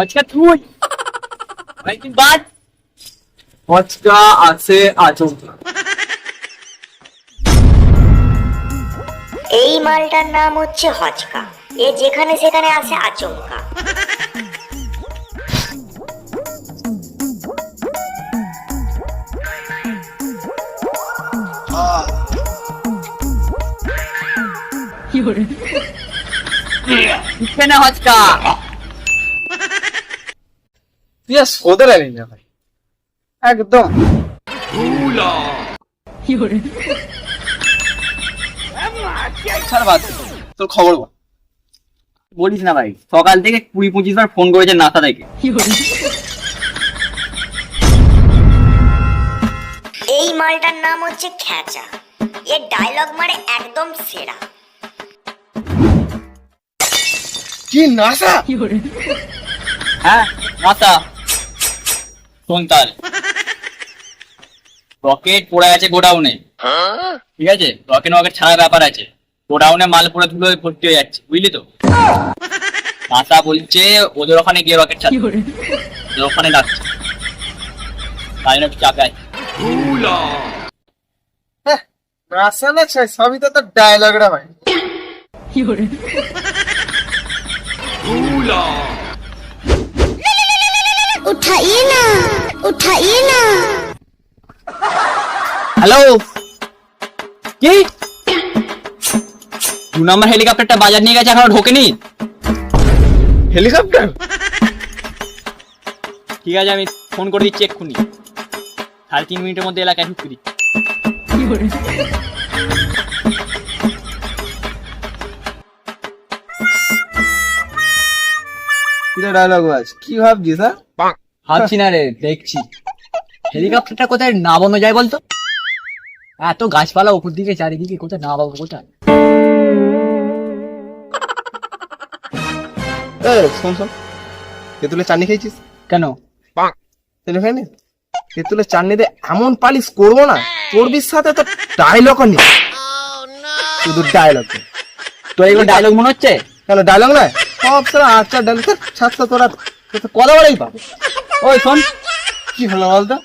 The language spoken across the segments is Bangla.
হচকা তুই অনেকদিন বাদ হচকা আছে আচমকা এই মালটার নাম হচ্ছে হচকা এ যেখানে সেখানে আসে আচমকা। উঠবে না হচকা তুই আর সোদের আলি না ভাই। একদম। তোর খবর বল। বলিস না ভাই সকাল থেকে কুড়ি পঁচিশ বার ফোন করেছে নাসা থেকে এই মালটার নাম হচ্ছে খেঁচা এর ডায়লগ মারে একদম সেরা। কি নাসা? হ্যাঁ নাসা। শোন তাহলে রকেট পড়ে আছে গোডাউনে। ঠিক আছে? রকেট রকেট ছাড়ার ব্যাপার আছে। গোডাউনে মাল পুরো ধুলো ভর্তি হয়ে যাচ্ছে বুঝলি তো? বলছে ওদের ওখানে গিয়ে রকেট ছাড় ওদের ওখানে ডাকছে। তাই জন্য চাপে আছে নাসা না চাই সবই তো তোর ডায়লগ রে ভাই। না? হ্যালো? কি? দু নম্বর হেলিকপ্টারটা বাজার নিয়ে গেছে এখনও ঢোকেনি? হেলিকপ্টার? ঠিক আছে আমি ফোন করে দিচ্ছি এক্ষুনি। সাড়ে তিন মিনিটের মধ্যে এলাকায় ঢুকতে দিচ্ছি। কি ডায়লগ আছে কি ভাবছিস হ্যাঁ? ভাবছি না রে দেখছি। হেলিকপ্টারটা কোথায় নামানো যায় বলতো? এত গাছপালা উপর দিকে চারিদিকে কোথায় নামাবো কোথায়? এ শোন শোন। তেঁতুলের চাটনি খেয়েছিস? কেন? তেলে খাইনি? তেঁতুলের চাটনি দিয়ে এমন পালিশ করব না চর্বির সাথে তো ডায়লগ নেই। শুধু ডায়লগ তো এগুলো ডায়লগ মনে হচ্ছে? কেন ডায়লগ নয়? সব সারা আচ্ছা ডায়লগ তোরা তোরা কথা বলেই পাবো ওই শোন কি হলো বলতো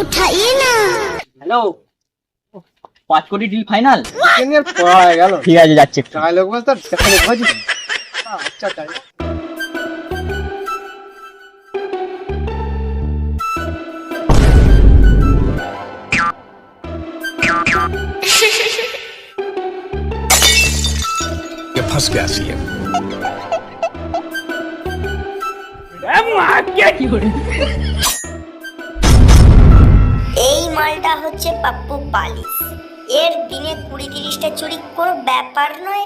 উঠাইয়ে না হ্যালো পাঁচ কোটি ডিল ফাইনাল এ নিয়ে আর পড়া হয়ে গেল ঠিক আছে যাচ্ছে একটু। ডায়লগ বলতে সেখানে বুঝি আচ্ছা ডায়লগ ये फंस गया सी এই মালটা হচ্ছে পাপ্পু পালিশ। এর দিনে কুড়ি তিরিশটা চুরি কোনো ব্যাপার নয়।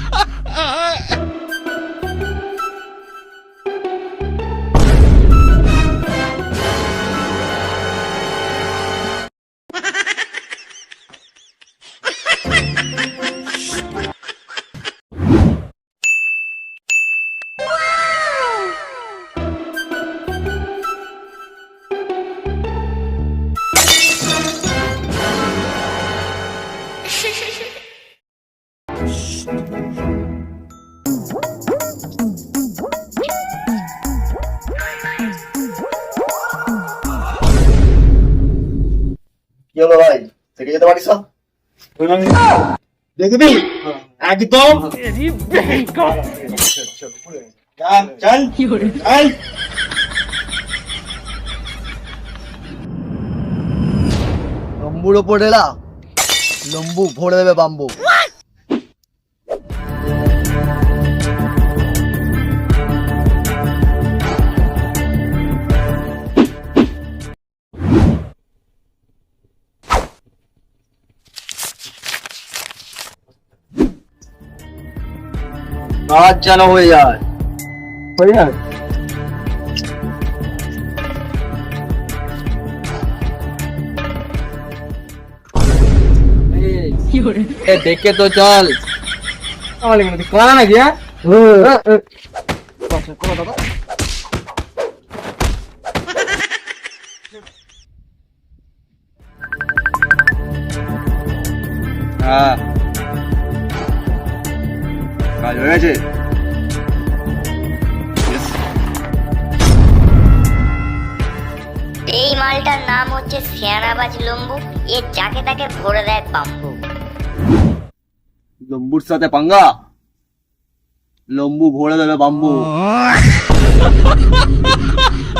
হলো ভাই থেকে যেতে পারিস দেখবি? একদম। চল চল। চল। লম্বুর ওপর এলা লম্বু ভরে দেবে বাম্বু। কাজ যেন হয়ে যায় হয়ে যাবে এ দেখে তো চল আমার লেগে তুই কানা নাকি হ্যাঁ হ্যাঁ কাজ হয়ে গেছে এই মালটার নাম হচ্ছে সিয়ানাবাজ লম্বু। এ যাকে তাকে ভরে দেয় পাম্বু লম্বুর সাথে পাঙ্গা। লম্বু ভরে দেবে বাম্বু।